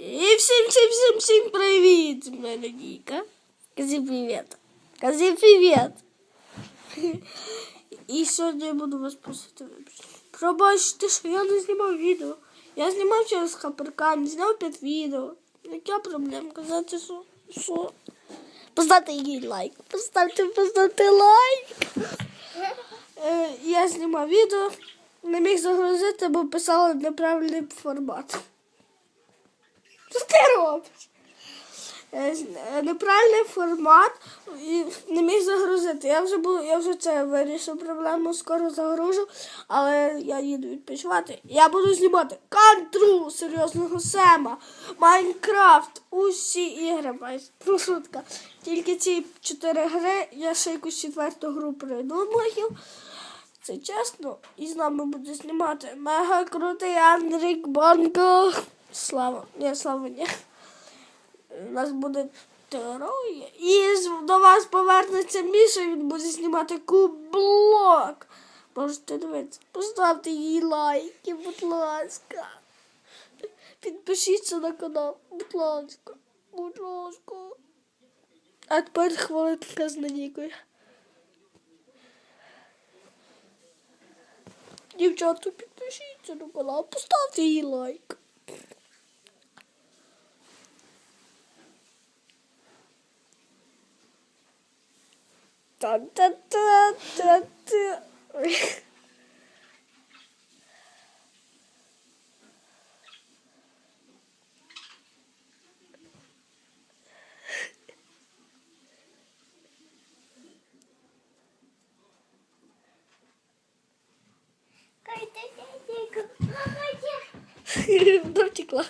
І всім, всім, всім, всім привіт! З мене Ніка. Привіт. Кажи привіт. І сьогодні я буду вас просити вибачення. Пробачте, що я не знімав відео. Я знімав через хаперкан, зняв 5 відео. Яка проблема? Казати, що? що? Поставте їй лайк. Поставте, поставте лайк. Е, я знімав відео, не міг загрузити, бо писала неправильний формат. Робиш? Е, Неправильний формат і не міг загрузити. Я вже був, я вже це вирішив проблему, скоро загружу, але я їду відпочивати. Я буду знімати кантру серйозного Сема, Майнкрафт, усі ігри шутка. Тільки ці чотири гри, я ще якусь четверту гру придумаю. Це чесно, і з нами буде знімати мега крутий Андрік Банко. Слава. Ні, слава ні. У нас буде троє. І до вас повернеться Міша, він буде знімати кублок. Можете дивитися. Поставте їй лайки, будь ласка. Підпишіться на канал, будь ласка. Будь ласка. А тепер хвилинка з Нанікою. Дівчата, підпишіться на канал, поставте їй лайк. Та-та-та-та-та. Втекла.